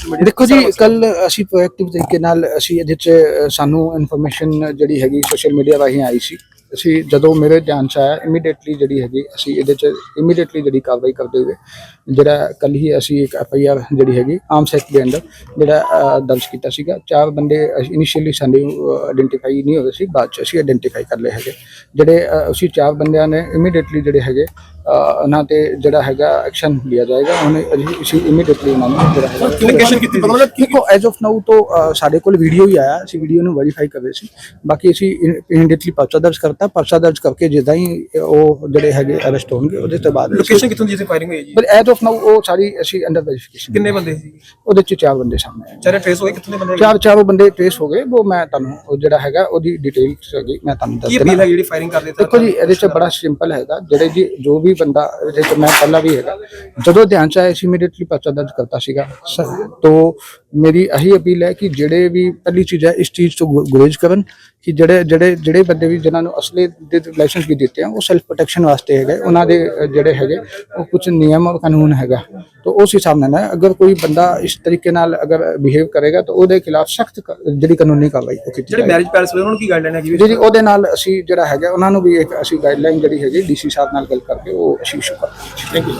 ਦੇਖੋ ਜੀ ਕੱਲ ਅਸੀਂ ਪ੍ਰੋਐਕਟਿਵ ਤਰੀਕੇ ਨਾਲ ਅਸੀਂ ਇਹਦੇ 'ਚ ਸਾਨੂੰ ਇਨਫੋਰਮੇਸ਼ਨ ਜਿਹੜੀ ਹੈਗੀ ਸੋਸ਼ਲ ਮੀਡੀਆ ਰਾਹੀਂ ਆਈ ਸੀ। ਅਸੀਂ ਜਦੋਂ ਮੇਰੇ ਧਿਆਨ 'ਚ ਆਇਆ ਇਮੀਡੀਏਟਲੀ ਜਿਹੜੀ ਹੈਗੀ ਅਸੀਂ ਇਹਦੇ 'ਚ ਇਮੀਡੀਏਟਲੀ ਜਿਹੜੀ ਕਾਰਵਾਈ ਕਰਦੇ ਹੋਏ ਜਿਹੜਾ ਕੱਲ ਹੀ ਅਸੀਂ ਇੱਕ ਐਫ ਆਈ ਆਰ ਜਿਹੜੀ ਹੈਗੀ ਆਮ ਸੈਕਟ ਦੇ ਅੰਦਰ ਜਿਹੜਾ ਦਰਜ ਕੀਤਾ ਸੀਗਾ। ਚਾਰ ਬੰਦੇ ਇਨੀਸ਼ੀਅਲੀ ਸਾਨੂੰ ਆਇਡੈਂਟੀਫਾਈ ਨਹੀਂ ਹੋਏ ਸੀ ਬਾਅਦ 'ਚ ਅਸੀਂ ਆਇਡੈਂਟੀਫਾਈ ਕਰ ਲਏ ਹੈਗੇ। ਜਿਹੜੇ ਅਸੀਂ ਚਾਰ ਬੰਦਿਆਂ ਨੇ ਇਮੀਡੀਏਟਲੀ ਜਿਹੜੇ ਹੈਗੇ ਉਹਨਾਂ ਤੇ ਜਿਹੜਾ ਹੈਗਾ ਐਕਸ਼ਨ ਲਿਆ ਜਾਏਗਾ ਉਹਨੇ ਅਸੀਂ ਇਮੀਡੀਏਟਲੀ ਉਹਨਾਂ ਨੂੰ ਜਿਹੜਾ ਹੈਗਾ Communication ਕੀਤੀ, ਪਤਾ ਲੱਗਾ? ਦੇਖੋ ਐਜ਼ ਆਫ ਨਾਊ ਤੋਂ ਸਾਡੇ ਕੋਲ ਵੀਡੀਓ ਹੀ ਆਇਆ ਅਸੀਂ ਵੀਡੀਓ ਨੂੰ ਵੈਰੀਫਾਈ ਕਰ ਰਹੇ ਸੀ। ਬਾਕੀ ਅਸੀਂ ਇਮੀਡੀਏਟਲੀ ਪਰਚਾ ਦਰਜ ਕਰਤਾ ਪਰਚਾ ਦਰਜ ਕਰਕੇ ਜਿੱਦਾਂ ਹੀ ਉਹ ਜਿਹੜੇ ਹੈਗੇ ਅਰੈਸਟ ਹੋਣਗੇ ਉਹਦੇ ਤੋਂ ਬਾਅਦ ਲੋਕੇਸ਼ਨ ਕਿੱਥੋਂ ਦੀ ਜਿੱਥੇ ਫਾਇਰਿੰਗ ਹੋਈ ਜੀ? ਪਰ ਐਜ਼ ਆਫ ਨਾਊ ਉਹ ਸਾਰੀ ਅਸੀਂ ਅੰਡਰ ਵੈਰੀਫਿਕੇਸ਼ਨ ਕਿੰਨੇ ਬੰਦੇ ਸੀ? ਉਹਦੇ ਚ ਚਾਰ ਬੰਦੇ ਸਾਹਮਣੇ ਆਏ। ਚਾਰੇ ਟ੍ਰੇਸ ਹੋਏ ਕਿੱਥੋਂ ਦੇ ਬੰਦੇ? ਚਾਰ ਚਾਰੋਂ ਬੰਦੇ ਟ੍ਰੇਸ ਹੋ ਗਏ ਉਹ ਮੈਂ ਤੁਹਾਨੂੰ ਉਹ ਜਿਹੜਾ ਹੈਗਾ ਉਹਦੀ ਡਿਟੇਲਸ ਹੈਗੀ ਮੈਂ ਤੁਹਾਨੂੰ ਦੱਸ ਕੀ ਦੇਣਾ ਅਪੀਲ ਹੈ ਜਿਹੜੀ ਫਾਇਰਿੰਗ ਕਰਦੇ ਦੇਖੋ ਜੀ ਇਹਦੇ ਚ ਬੜਾ ਸਿੰਪਲ ਹੈਗਾ ਜਿਹੜੇ ਜੀ ਜੋ ਵੀ ਬੰਦਾ, ਇਹਦੇ ਚ ਮੈਂ ਪਹਿਲਾਂ ਵੀ ਹੈਗਾ। ਜਦੋਂ ਧਿਆਨ ਚ ਆਇਆ ਸੀ ਇਮੀਡੀਏਟਲੀ ਪਰਚਾ ਦਰਜ ਕਰਤਾ ਸੀਗਾ। ਸ- ਮੇਰੀ ਇਹੀ ਅਪੀਲ ਹੈ ਕਿ ਜਿਹੜੇ ਵੀ ਪਹਿਲੀ ਚੀਜ਼ ਹੈ ਇਸ ਚੀਜ਼ ਤੋਂ ਗੁਰੇਜ਼ ਕਰਨ ਕਿ ਜਿਹੜੇ ਜਿਹੜੇ ਜਿਹੜੇ ਬੰਦੇ ਵੀ ਜਿਨ੍ਹਾਂ ਨੂੰ ਅਸਲੇ ਦੇ ਲਾਇਸੈਂਸ ਵੀ ਦਿੱਤੇ ਆ ਉਹ ਸੈਲਫ ਪ੍ਰੋਟੈਕਸ਼ਨ ਵਾਸਤੇ ਹੈਗੇ ਉਹਨਾਂ ਦੇ ਜਿਹੜੇ ਹੈਗੇ ਉਹ ਕੁਝ ਨਿਯਮ ਔਰ ਕਾਨੂੰਨ ਹੈਗਾ। ਤੋ ਉਸ ਹਿਸਾਬ ਨਾਲ ਅਗਰ ਕੋਈ ਬੰਦਾ ਇਸ ਤਰੀਕੇ ਨਾਲ ਅਗਰ ਬਿਹੇਵ ਕਰੇਗਾ ਤਾਂ ਉਹਦੇ ਖਿਲਾਫ ਸਖਤ ਜਿਹੜੀ ਕਾਨੂੰਨੀ ਕਾਰਵਾਈ ਕੀਤੀ ਜਿਹੜੇ ਮੈਰਿਜ ਪੈਲਸ ਉਹਨਾਂ ਨੂੰ ਕੀ ਗਾਈਡਲਾਈਨ ਹੈਗੀ ਜੀ ਜੀ ਉਹਦੇ ਨਾਲ ਅਸੀਂ ਜਿਹੜਾ ਹੈਗਾ ਉਹਨਾਂ ਨੂੰ ਵੀ ਇੱਕ ਅਸੀਂ ਗਾਈਡਲਾਈਨ ਜਿਹੜੀ ਹੈਗੀ ਡੀਸੀ ਸਾਹਿਬ ਨਾਲ ਗੱਲ ਕਰਕੇ ਉਹ ਅਸੀਂ ਇਸ਼ੂ ਕਰਾਂਗੇ ਥੈਂਕ ਯੂ